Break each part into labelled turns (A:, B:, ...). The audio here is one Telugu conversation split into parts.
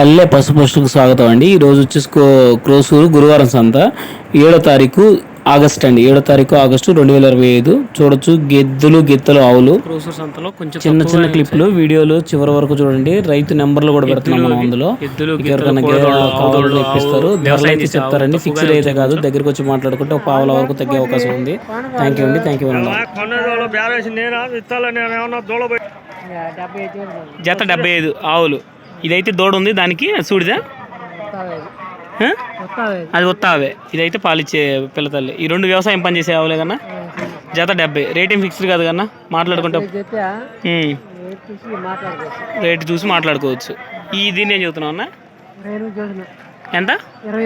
A: పల్లె పసుపొష్టుకు స్వాగతం అండి. ఈ రోజు వచ్చేసి కో- క్రోసూరు గురువారం సంత. ఏడో తారీఖు ఆగస్ట్ అండి. ఏడో తారీఖు ఆగస్టు రెండు వేల ఇరవై ఐదు. చూడొచ్చు గెద్దులు గెత్తలు ఆవులు.
B: క్రోసర్ సంతలో కొంచెం
A: చిన్న చిన్న క్లిప్లు వీడియోలు చివరి వరకు చూడండి. రైతు నెంబర్లు కూడా పెడుతున్నాం మనం అందులో. ఇప్పిస్తారు. ధరలు అయితే చెప్తారండి. ఫిక్స్డ్ అయితే కాదు. దగ్గరికి వచ్చి మాట్లాడుకుంటే ఒక పావుల వరకు తగ్గే అవకాశం ఉంది. థ్యాంక్ యూ అండి. థ్యాంక్ యూ
B: జత డెబ్బై ఐదు ఆవులు. ఇదైతే దూడ ఉంది దానికి సూడిదా? అది ఒత్తావే. ఇదైతే పాలిచ్చే పిల్లతల్లి ఈ రెండు వ్యవసాయం పని చేసే ఆవులే కన్నా? జత డెబ్బై. రేటింగ్ ఫిక్స్డ్ కాదు కన్నా? మాట్లాడుకుంటే. రేటు చూసి మాట్లాడుకోవచ్చు. ఈ దీన్ని ఏం చెబుతున్నావు అన్న? ఎంత?
C: ఇరవై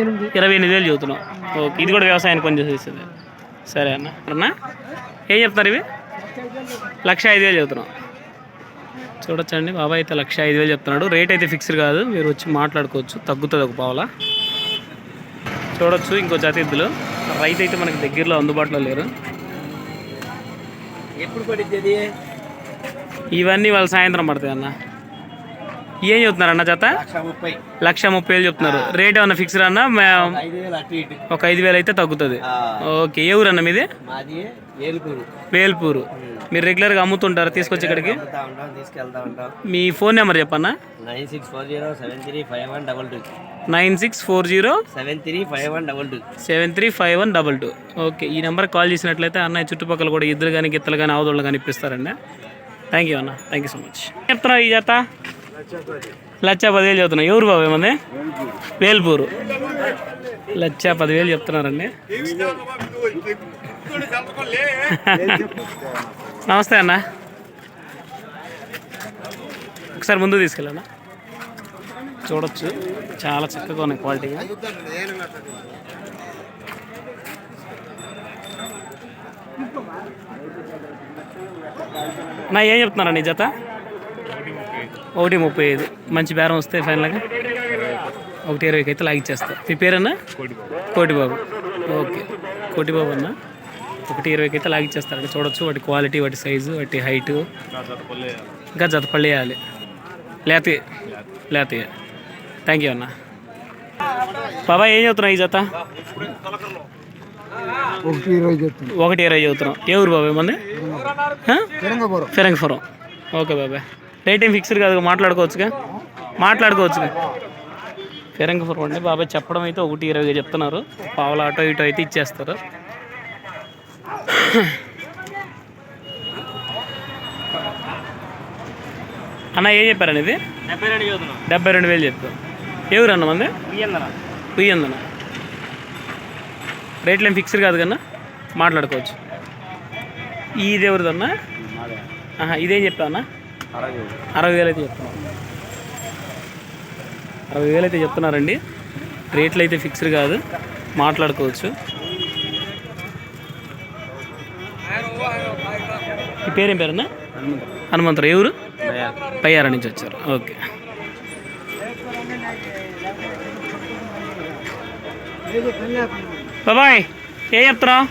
C: ఎనిమిది.
B: వేలు చెబుతున్నావు ఓకే. ఇది కూడా వ్యవసాయానికి పని చేసేస్తుంది సరే అన్న. అన్న ఏం చెప్తారు ఇవి? లక్ష ఐదు వేలు చెబుతున్నాం చూడొచ్చండి. బాబాయ్ అయితే లక్ష ఐదు వేలు చెప్తున్నాడు. రేట్ అయితే ఫిక్స్డ్ కాదు. మీరు వచ్చి మాట్లాడుకోవచ్చు. తగ్గుతుంది ఒక పావుల. చూడొచ్చు ఇంకో జత ఎద్దులు రైతు అయితే మనకి దగ్గరలో అందుబాటులో లేరు.
C: ఎప్పుడు పడిద్ది
B: ఇవన్నీ వాళ్ళు సాయంత్రం పడతాయి అన్న. ఏం చెప్తున్నారు అన్న జత?
C: లక్ష ముప్పై.
B: వేలు చెప్తున్నారు. రేట్ ఏమన్నా ఫిక్స్డ్ అన్న? ఒక ఐదు వేలు అయితే తగ్గుతుంది. ఓకే ఏ ఊరు అన్న మీది వేల్పూరు. మీరు రెగ్యులర్గా అమ్ముతుంటారు తీసుకొచ్చి ఇక్కడికి? మీ ఫోన్ నెంబర్ చెప్పన్నా?
C: Nine six four zero seven three five one double two.
B: Nine six four zero
C: seven three five one double two.
B: Seven three five one double two. Okay ఈ నెంబర్ కాల్ చేసినట్లయితే అన్నయ్య చుట్టుపక్కల కూడా ఇద్దరు కానీ గిత్తలు కానీ ఆవుదోళ్ళు కానీ ఇప్పిస్తారండి. థ్యాంక్ యూ అన్న. Thank you so much. చెప్తున్నా ఈ జత? లచ్చ పదివేలు చెప్తున్నా ఎవరు బాబు ఏమంది? వేల్పూరు. లచ్చ పదివేలు చెప్తున్నారండి. నమస్తే అన్న. ఒకసారి ముందు తీసుకెళ్ళానా చూడొచ్చు. చాలా చక్కగా ఉన్నాయి క్వాలిటీగా నా ఏం చెప్తున్నారా నీ జత? ఒకటి ముప్పై ఐదు. మంచి బేరం వస్తే ఫైనల్గా ఒకటి ఇరవైకి అయితే లాగిచ్చేస్తా మీ పేరన్నా? కోటిబాబు. ఓకే. కోటిబాబు అన్న? ఒకటి ఇరవైకి అయితే లాగిచ్చేస్తారండి చూడొచ్చు వాటి క్వాలిటీ వాటి సైజు వాటి హైటు ఇంకా జత పళ్ళు వేయాలి. లేతే లేతే థ్యాంక్ యూ అన్న. బాబా ఏం చెప్తున్నావు ఈ జత?
C: ఒకటి ఇరవై
B: చదువుతున్నాం. ఏ ఊరు బాబాయ్ మంది
C: తిరంగపురం
B: ఫిరంగపురం ఓకే బాబాయ్. రేటింగ్ ఫిక్స్డ్ కాదు మాట్లాడుకోవచ్చుగా? మాట్లాడుకోవచ్చుగా. ఫిరంగపురం అండి బాబాయ్ చెప్పడం అయితే ఒకటి ఇరవైగా చెప్తున్నారు. పావుల ఆటో ఇటో అయితే ఇచ్చేస్తారు. అన్న ఏం చెప్పారని ఇది?
C: డెబ్బై రెండు చదువుతున్నాం.
B: డెబ్బై రెండు వేలు చెప్పారు. ఏ ఊరు అన్న మంది? పుయ్యందన రేట్లు ఏం ఫిక్స్డ్ కాదు కన్నా మాట్లాడుకోవచ్చు. ఇది ఎవరిదన్నా ఇదేం చెప్పా అన్న? అరవై వేలు. అయితే చెప్తున్నాం. అరవై వేలు అయితే చెప్తున్నారండి. రేట్లు అయితే ఫిక్స్డ్ కాదు. మాట్లాడుకోవచ్చు. ఈ పేరేం పేరన్నా? హనుమంతరావు. ఎవరు పయ్యారా నుంచి వచ్చారు. ఓకే. బాబాయ్ ఏం చెప్తున్నావు?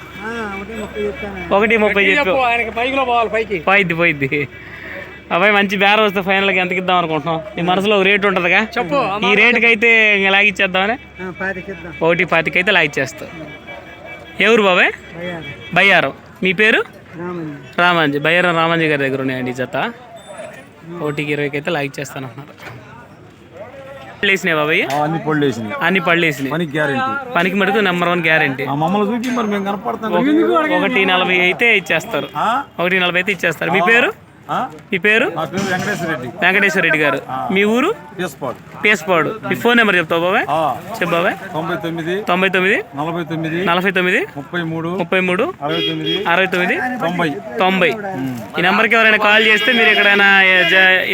B: ఒకటి ముప్పై చెప్పు. పోయిద్ది పోయిద్ది. అబ్బాయి మంచి బేరం వస్తే ఫైనల్గా ఎంతకి ఇద్దాం అనుకుంటున్నాం నీ మనసులో ఒక రేట్ ఉంటుందిగా?
C: చెప్పు
B: ఈ రేటుకి అయితే ఇంక లాగిచ్చేద్దామని ఒకటి పాతికి అయితే లాగిచ్చేస్తావు ఎవరు బాబాయ్? బయ్యారం. మీ పేరు? రామాంజీ. బయ్యారం రామాంజీ గారి దగ్గర ఉన్నాయండి జత. ఒకటికి ఇరవైకి అయితే లాగిచ్చేస్తాను వేసినాయి బాబాయ్?
D: అన్ని పళ్ళు వేసింది
B: అన్ని పళ్ళు వేసినాయి
D: పనికి గ్యారెంటీ.
B: పనికి మటుకు నెంబర్ వన్ గ్యారంటీ
D: ఆ మమ్మల్ని చూసి మరి మేము కనపడతాం.
B: ఒకటి నలభై అయితే ఇచ్చేస్తారు? ఒకటి నలభై అయితే ఇచ్చేస్తారు. మీ పేరు? మీ పేరు?
D: వెంకటేశ్వర రెడ్డి.
B: వెంకటేశ్వర రెడ్డి గారు. మీ ఊరు? పేస్పాడు మీ ఫోన్ నెంబర్ చెప్తావు బాబాయ్?
D: ఆ,
B: చెప్పు బాబాయ్.
D: తొంభై తొమ్మిది
B: తొంభై తొమ్మిది
D: నలభై తొమ్మిది
B: నలభై తొమ్మిది
D: ముప్పై మూడు
B: ముప్పై మూడు
D: అరవై తొమ్మిది
B: అరవై తొమ్మిది
D: తొంభై.
B: తొంభై. ఈ నెంబర్కి ఎవరైనా కాల్ చేస్తే మీరు ఎక్కడైనా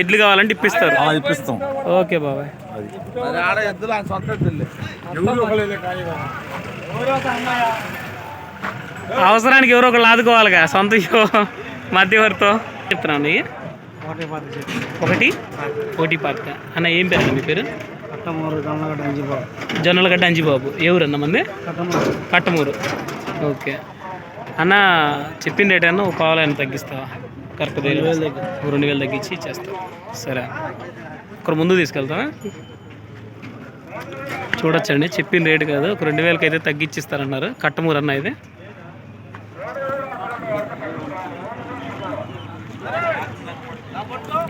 B: ఎడ్లు కావాలంటే ఇప్పిస్తారు.
D: ఇప్పిస్తాం.
B: ఓకే బాబాయ్. అవసరానికి ఎవరో ఒకళ్ళు ఆదుకోవాలిగా సొంత మధ్యవర్తితో చెప్తున్నాను ఇయ్యి. ఒకటి? ఒకటి పాతిక. అన్న ఏం పేరు మీ పేరు? జొన్నలగడ్డ అంజిబాబు. ఏ ఊరు అన్న మంది? కట్టమూరు. ఓకే. అన్న చెప్పిన రేట్ అన్న ఒక పావులైనా తగ్గిస్తావా? కరెక్ట్ రెండు వేలు తగ్గించి ఇచ్చేస్తావు సరే. ఒకరు ముందు తీసుకెళ్తావా? చూడొచ్చండి. చెప్పిన రేటు కాదు. ఒక రెండు వేలకి అయితే తగ్గించిస్తారన్నారు కట్టమూరు అన్న ఇది.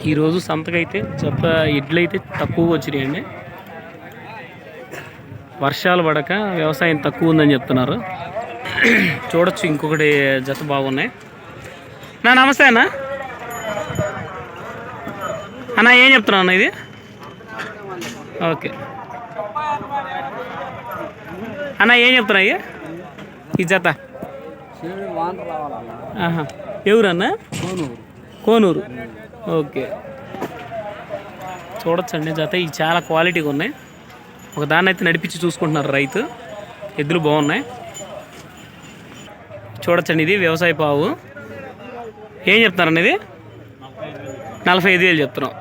B: ఈరోజు సంతకైతే జత ఎడ్లు అయితే తక్కువ వచ్చినాయండి. వర్షాలు పడక వ్యవసాయం తక్కువ ఉందని చెప్తున్నారు. చూడొచ్చు ఇంకొకటి జత బాగున్నాయి. నా నమస్తే అన్న. అన్న ఏం చెప్తున్నావు అన్న ఇది? ఓకే. అన్న ఏం చెప్తున్నా ఇక ఈ జత. ఎవరన్నా కోనూరు. ఓకే. చూడొచ్చండి జత. ఇవి చాలా క్వాలిటీగా ఉన్నాయి. ఒక దాన్ని అయితే నడిపించి చూసుకుంటున్నారు రైతు. ఎద్దులు బాగున్నాయి. చూడొచ్చండి ఇది వ్యవసాయ పావు. ఏం చెప్తున్నారండి ఇది? నలభై ఐదు వేలు చెప్తున్నాం.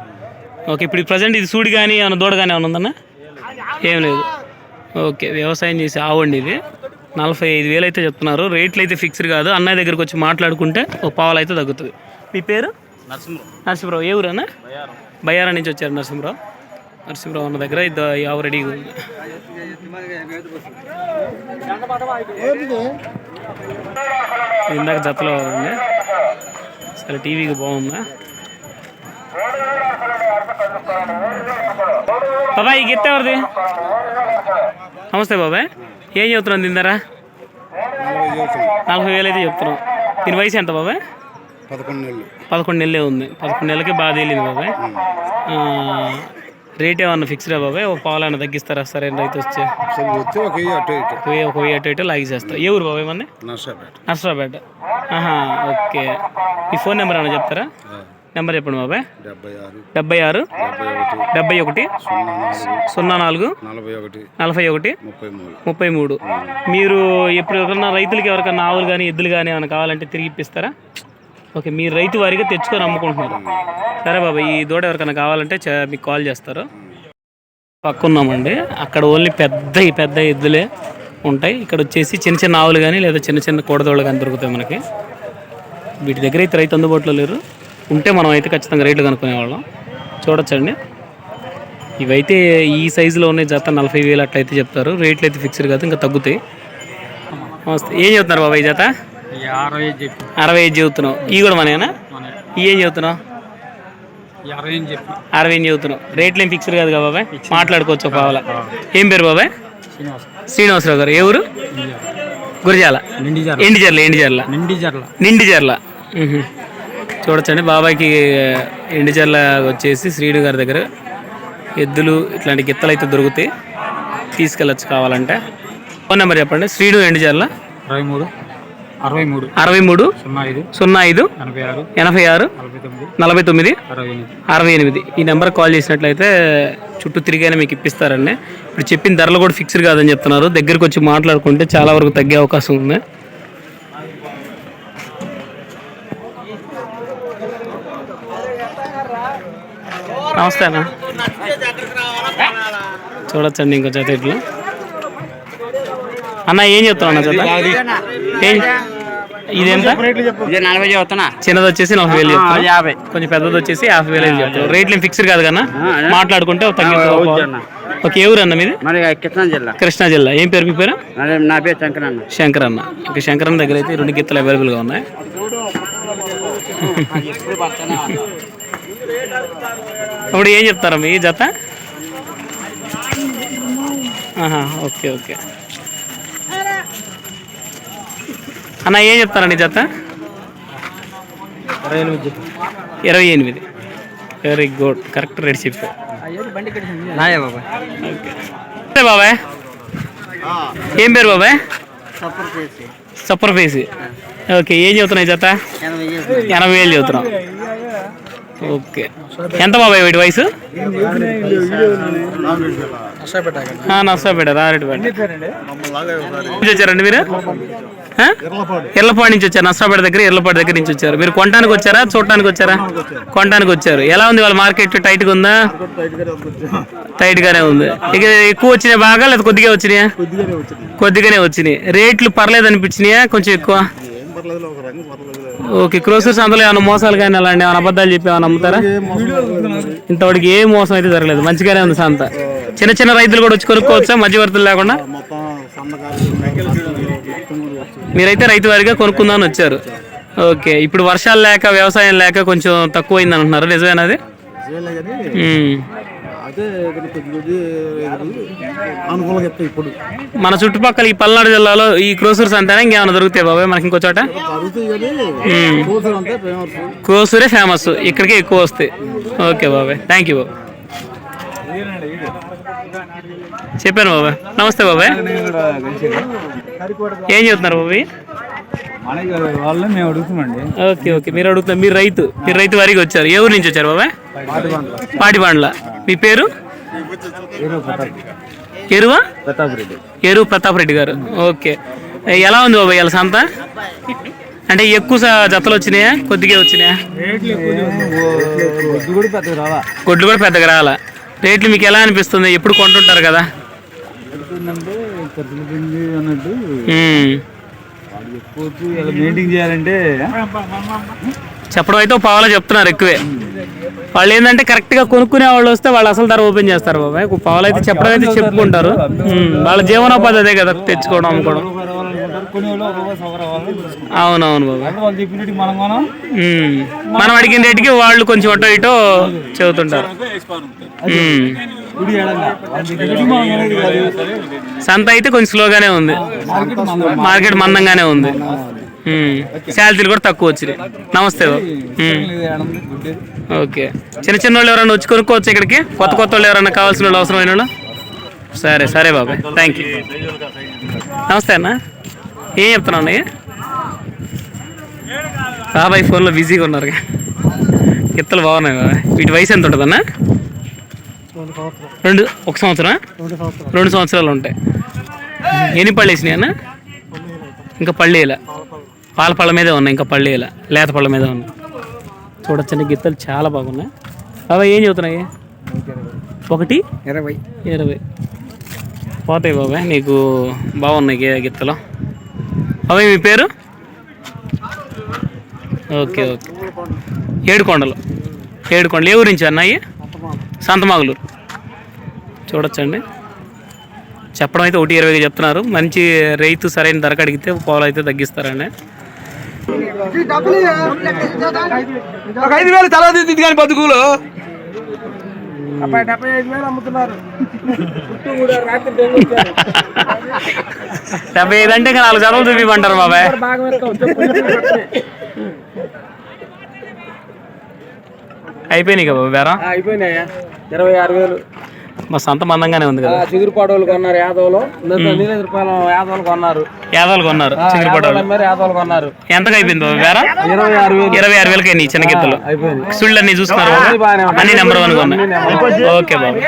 B: ఓకే ఇప్పుడు ప్రజెంట్ ఇది సూడి కానీ ఏమైనా దూడ కానీ ఏమైనా ఉందన్నా? ఏం లేదు. ఓకే వ్యవసాయం చేసి ఆవండి ఇది. నలభై ఐదు వేలు అయితే చెప్తున్నారు. రేట్లు అయితే ఫిక్స్డ్ కాదు. అన్నయ్య దగ్గరికి వచ్చి మాట్లాడుకుంటే ఒక పావులు అయితే తగ్గుతుంది. మీ పేరు? నరసింహరావు. ఏ ఊరన్నా? బయ్యారా. నుంచి వచ్చారు నరసింహరావు. నరసింహరావు అన్న దగ్గర ఆవు ఇది ఇందాక జతలో ఉంది. సరే టీవీకి బాగుందా? బాబాయ్ ఈ గిత్త ఎవరిది? నమస్తే బాబాయ్. ఏం చెప్తున్నాను తిందారా నలభై వేలు అయితే చెప్తున్నాం దీని వయసు ఎంత బాబాయ్?
C: పదకొండు నెలలు.
B: పదకొండు నెలలే ఉంది. పదకొండు నెలలకి బాగా తేలింది బాబాయ్. రేట్ ఏమన్నా ఫిక్స్డా బాబాయ్? ఒక పావులైనా తగ్గిస్తారా? సరే రైతు వచ్చి.
C: వచ్చి ఒక వెయ్యి అటు ఇటు.
B: ఒక వెయ్యి- ఒక వెయ్యి అటు ఇటు లాగి చేస్తా. ఏ ఊరు బాబాయ్ మన
C: నర్సాపేట.
B: నర్సరాపేట ఆహా ఓకే. మీ ఫోన్ నెంబర్ ఏమైనా చెప్తారా? నెంబర్ చెప్పండి బాబాయ్.
C: డెబ్బై ఆరు.
B: డెబ్బై
C: ఒకటి. సున్నా నాలుగు. నలభై ఒకటి. ముప్పై మూడు.
B: మీరు ఎప్పుడు ఎవరన్నా రైతులకి ఎవరికన్నా ఆవులు కానీ ఎద్దులు కానీ ఏమైనా కావాలంటే తిరిగి ఇప్పిస్తారా? ఓకే మీరు రైతు వారిగా తెచ్చుకొని అమ్ముకుంటున్నారు. సరే బాబా ఈ దూడ ఎవరికైనా కావాలంటే మీకు కాల్ చేస్తారు. పక్కున్నామండి అక్కడ ఓన్లీ పెద్ద పెద్ద ఎద్దులే ఉంటాయి. ఇక్కడ వచ్చేసి చిన్న చిన్న ఆవులు కానీ లేదా చిన్న చిన్న కోడదోళ్ళు కానీ దొరుకుతాయి మనకి. వీటి దగ్గర అయితే రైతు అందుబాటులో లేరు. ఉంటే మనం అయితే ఖచ్చితంగా రేట్లు కనుక్కునేవాళ్ళం. చూడొచ్చండి. ఇవైతే ఈ సైజులో ఉన్నాయి జత నలభై వేలు అట్లయితే చెప్తారు. రేట్లు అయితే ఫిక్స్డ్ కాదు ఇంకా తగ్గుతాయి. ఏం చెప్తున్నారు బాబాయ్ ఈ జత?
D: అరవై
B: ఐదు చెబుతున్నావు ఈ కూడా మనయేనా? ఈ ఏం చెబుతున్నావు
D: అరవై
B: ఎనిమిది చెబుతున్నావు రేట్లు ఏం ఫిక్స్డ్ కాదు కదా బాబాయ్? మాట్లాడుకోవచ్చు పావల. ఏం పేరు బాబాయ్? శ్రీనివాసరావు గారు. ఏ ఊరు? గురిజాల. ఎండిజర్ల ఎండిజర్ల
D: నిండి జర్ల
B: నిండిజర్ల. చూడొచ్చండి. బాబాయ్కి ఎండిజర్ల వచ్చేసి శ్రీను గారి దగ్గర ఎద్దులు ఇట్లాంటి గిత్తలు అయితే దొరుకుతాయి. తీసుకెళ్ళచ్చు కావాలంటే. ఫోన్ నెంబర్ చెప్పండి. శ్రీను ఎండిజర్ల
D: అరవై మూడు. అరవై మూడు.
B: అరవై మూడు.
D: సున్నా ఐదు.
B: సున్నా ఐదు.
D: ఎనభై ఆరు.
B: ఎనభై ఆరు.
D: నలభై తొమ్మిది. అరవై ఎనిమిది.
B: ఈ నెంబర్ కాల్ చేసినట్లయితే చుట్టూ తిరిగానే మీకు ఇప్పిస్తారండి. ఇప్పుడు చెప్పిన ధరలు కూడా ఫిక్స్డ్ కాదని చెప్తున్నారు. దగ్గరికి వచ్చి మాట్లాడుకుంటే చాలా వరకు తగ్గే అవకాశం ఉంది. నమస్తే అన్న. చూడొచ్చండి ఇంకో జత ఇట్లు. అన్న ఏం చెప్తావు అన్న జత? ఇది ఎంత
C: నలభై చెబుతున్నా
B: చిన్నది వచ్చేసి నలభై వేలు
C: యాభై.
B: కొంచెం పెద్దది వచ్చేసి యాభై వేలు చెప్తారు రేట్లు ఫిక్స్డ్ కాదు కన్నా మాట్లాడుకుంటే ఒక తగ్గి
C: అన్న.
B: ఒక ఏ ఊరు అన్న మీది
C: కృష్ణా జిల్లా.
B: కృష్ణా జిల్లా. ఏం పేరు మీ పేరు?
C: నా పేరు శంకర్ అన్న.
B: శంకర్ అన్న. ఓకే శంకర్ అన్న దగ్గర అయితే రెండు గిత్తలు అవైలబుల్గా ఉన్నాయి. ఇప్పుడు ఏం చెప్తారా మీ జత? ఆహా, ఓకే ఓకే. అన్న ఏం చెప్తారండి ఈ జత
D: చెప్పి
B: ఇరవై ఎనిమిది. వెరీ గుడ్ కరెక్ట్ రేట్ చెప్పారు
D: నాయా బాబా
B: ఓకే సరే బాబాయ్? ఏం పేరు బాబాయ్? సూపర్ ఫేస్ ఓకే ఏం చెబుతున్నాయి జత? ఎనభై వేలు చెబుతున్నాం. ఓకే ఎంత బాబాయ్ వీటి వయసు? నర్సాపేట రారెడ్డిపేట నుంచి వచ్చారండి మీరు? ఆ? ఎర్లపాడు నుంచి వచ్చారు నర్సాపేట దగ్గర ఎర్లపాడు దగ్గర నుంచి వచ్చారు. మీరు కొనడానికి వచ్చారా చూడటానికి వచ్చారా? కొనడానికి వచ్చారు. ఎలా ఉంది వాళ్ళ మార్కెట్? టైట్గా ఉందా? టైట్ గానే ఉంది. ఇక ఎక్కువ వచ్చినాయి బాగా లేదా కొద్దిగా వచ్చినాయా? కొద్దిగానే వచ్చినాయి. రేట్లు పర్లేదు అనిపించినాయా? కొంచెం ఎక్కువ? ఓకే క్రోసర్స్ అందులో ఏమైనా మోసాలు కానీ అలాంటి ఏమైనా అబద్ధాలు చెప్పి ఏమైనా అమ్ముతారా ఇంతవరకు ఏ మోసం అయితే జరగలేదు. మంచిగానే ఉంది సంత. చిన్న చిన్న రైతులు కూడా వచ్చి కొనుక్కోవచ్చా? మధ్యవర్తులు లేకుండా? మీరైతే రైతు వారిగా కొనుక్కుందామని వచ్చారు. ఓకే ఇప్పుడు వర్షాలు లేక వ్యవసాయం లేక కొంచెం తక్కువైంది అంటున్నారు. ఉమ్.
E: అదే?
B: మన చుట్టుపక్కల ఈ పల్నాడు జిల్లాలో ఈ క్రోసూర్స్ అంతేనా ఇంకేమైనా దొరుకుతాయి బాబాయ్? మనకి ఇంకో చోట? క్రోసూరే ఫేమస్ ఇక్కడికే ఎక్కువ వస్తాయి. ఓకే బాబాయ్. థ్యాంక్ యూ బాబాయ్ చెప్పాను బాబాయ్ నమస్తే బాబాయ్ ఏం చెప్తున్నారు బాబాయ్
D: వాళ్ళని మేము అడుగుతామండి
B: ఓకే ఓకే. మీరు అడుగుతున్నారు మీరు రైతు మీరు రైతు వారికి వచ్చారు. ఏ ఊరు నుంచి వచ్చారు బాబాయ్ పాటిబండ్ల. మీ పేరు? ఎరువా?
E: ప్రతాప్ రెడ్డి
B: ఎరువు ప్రతాప్ రెడ్డి గారు. ఓకే. ఎలా ఉంది బాబాయ్ ఇలా సంత? అంటే ఎక్కువ జతలు వచ్చినాయా? కొద్దిగా వచ్చినాయా? కొడ్లు కూడా పెద్దగా రావాలా రేట్లు మీకు ఎలా అనిపిస్తుంది? ఎప్పుడు కొంటుంటారు కదా?
D: ఏంటంటే ఖర్చులు పెండి అన్నట్టు.
B: ఉమ్.
D: వాళ్ళు ఎక్కువ ఇలా మెయింటైన్ చేయాలంటే
B: చెప్పడం అయితే పావులా చెప్తున్నారు ఎక్కువే. వాళ్ళు ఏంటంటే కరెక్ట్గా కొనుక్కునే వాళ్ళు వస్తే వాళ్ళు అసలు ధర ఓపెన్ చేస్తారు బాబాయ్. పావులు అయితే చెప్పడం అయితే చెప్పుకుంటారు. వాళ్ళ జీవనోపాధి అదే కదా తెచ్చుకోవడం అమ్ముకోవడం అవునవును ఉమ్. మనం అడిగిన రేటుకి వాళ్ళు కొంచెం అటో ఇటో చెబుతుంటారు. సంత అయితే కొంచెం స్లోగానే ఉంది.
D: మార్కెట్
B: మందంగానే ఉంది. శాలరీలు కూడా తక్కువ వచ్చినాయి. నమస్తే బాబు. ఓకే. చిన్న చిన్న వాళ్ళు ఎవరైనా వచ్చి కొనుక్కోవచ్చు ఇక్కడికి? కొత్త కొత్త వాళ్ళు ఎవరైనా కావాల్సిన వాళ్ళు అవసరమైన వాళ్ళు? సరే సరే బాబాయ్ థ్యాంక్ యూ నమస్తే అన్న. ఏం చెప్తున్నావు అన్నయ్య? బాబాయ్ ఫోన్లో బిజీగా ఉన్నారు గిత్తలు బాగున్నాయి బాబాయ్. వీటి వయసు ఎంత ఉంటుందన్నా? రెండు ఒక సంవత్సరం? రెండు సంవత్సరాలు. ఉంటాయి. ఎన్ని పళ్ళు వేసినాయి అన్న? ఇంకా పళ్ళు ఇలా పాల పళ్ళ మీదే ఉన్నాయి ఇంకా పళ్ళు ఇలా లేత పళ్ళ మీద ఉన్నాయి. చూడొచ్చండి గిత్తలు చాలా బాగున్నాయి. బాబాయ్ ఏం చెబుతున్నాయి? ఒకటి?
D: ఇరవై.
B: ఇరవై. పోతాయి బాబాయ్ నీకు బాగున్నాయి గిత్తలు. బాబాయ్ మీ పేరు? Okay okay. ఏడుకొండలు. ఏడుకొండలు. ఏ ఊరి నుంచి అన్నాయి సంతమాగులూరు చూడొచ్చండి. చెప్పడం అయితే ఒకటి ఇరవైగా చెప్తున్నారు. మంచి రైతు సరైన ధరకు అడిగితే పాలు అయితే తగ్గిస్తారండి.
D: ఒక ఐదు వేలు తల దిద్ది కానీ బతుకులు.
B: డెబ్బై ఐదు అంటే ఇంకా నాలుగు జతలు చూపిమంటారు బాబాయ్. అయిపోయినాయి కదా బేరం
D: అయిపోయినాయా ఇరవై ఆరు వేలు.
B: మా సంత మందంగానే ఉంది కదా.
D: చిగురుపాడు వాళ్ళు కొన్నారు యాదవులు. యాదవులు కొన్నారు.
B: యాదవులు కొన్నారు చిగురుపడ్డ
D: మరి యాదవులు కొన్నారు.
B: ఎంతకు అయిపోయింది బేరం
D: ఇరవై ఆరు వేలు.
B: ఇరవై ఆరు వేలకి అయినాయి చిన్న గిత్తలు
D: అయిపోయింది
B: సుళ్ళు అన్ని చూస్తున్నారు? అన్ని నెంబర్ వన్ ఉన్నాయి ఓకే బాబు.